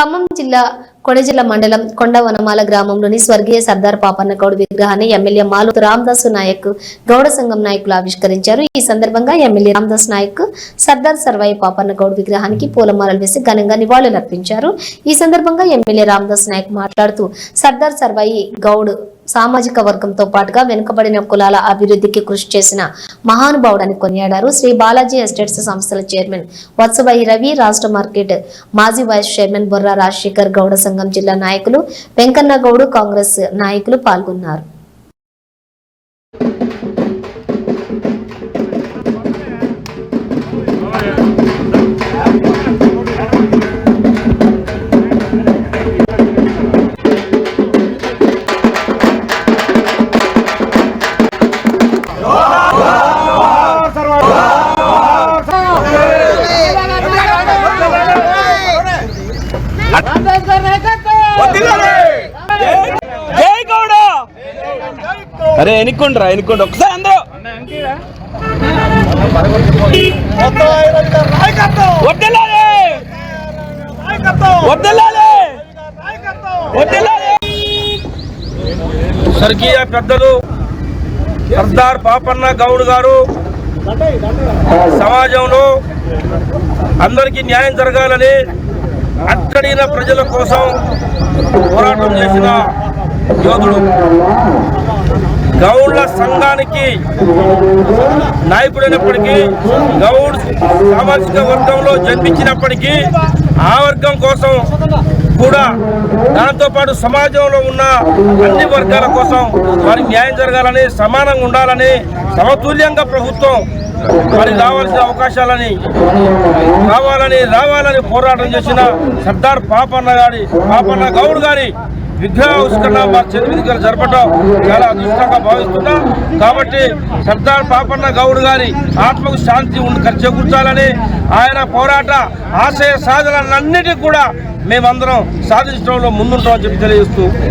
ఖమ్మం జిల్లా కొడజిల్ల మండలం కొండవనమాల గ్రామంలోని స్వర్గీయ సర్దార్ పాపన్న గౌడ్ విగ్రహాన్ని ఎమ్మెల్యే మాలు రామదాసు నాయక్ గౌడ సంఘం నాయకులు ఆవిష్కరించారు. ఈ సందర్భంగా ఎమ్మెల్యే రామదాస్ నాయక్ సర్దార్ సర్వాయి పాపన్న గౌడ్ విగ్రహానికి పూలమాలలు వేసి ఘనంగా నివాళులర్పించారు ఈ సందర్భంగా ఎమ్మెల్యే రామదాస్ నాయక్ మాట్లాడుతూ సర్దార్ సర్వాయి గౌడ్ సామాజిక వర్గంతో పాటుగా వెనుకబడిన కులాల అభివృద్ధికి కృషి చేసిన మహానుభావుడని కొనియాడారు. శ్రీ బాలాజీ ఎస్టేట్స్ సంస్థల చైర్మన్ వత్సభాయి రవి రాష్ట్ర మార్కెట్ మాజీ వైస్ చైర్మన్ బొర్రా రాజశేఖర్ గౌడ సంఘం జిల్లా నాయకులు వెంకన్నగౌడ్ కాంగ్రెస్ నాయకులు పాల్గొన్నారు. జై గౌడ అరే ఎన్నుకోండిరా ఎన్నుకోండి ఒకసారి అందరూ. వడ్డెలాలి వడ్డెలాలి వడ్డెలాలి స్వర్గీయ పెద్దలు సర్దార్ పాపన్న గౌడ్ గారు సమాజంలో అందరికీ న్యాయం జరగాలని అట్టడిగిన ప్రజల కోసం పోరాటం చేసిన యోధుడు గౌడ్ల సంఘానికి నాయకుడైనప్పటికీ గౌడ్ సామాజిక వర్గంలో జన్మించినప్పటికీ ఆ వర్గం కోసం కూడా దాంతోపాటు సమాజంలో ఉన్న అన్ని వర్గాల కోసం వారికి న్యాయం జరగాలని సమానంగా ఉండాలని సమతుల్యంగా ప్రభుత్వం మరి రావాల్సిన అవకాశాలని రావాలని రావాలని పోరాటం చేసిన సర్దార్ పాపన్న గారి పాపన్న గౌడ్ గారి విగ్రహావిష్కరణ మా చెరువు జరపడం చాలా అదృష్టంగా భావిస్తున్నాం. కాబట్టి సర్దార్ పాపన్న గౌడ్ గారి ఆత్మకు శాంతి చేకూర్చాలని ఆయన పోరాట ఆశయ సాధనలన్నిటికీ కూడా మేమందరం సాధించడంలో ముందుంటామని చెప్పి తెలియజేస్తూ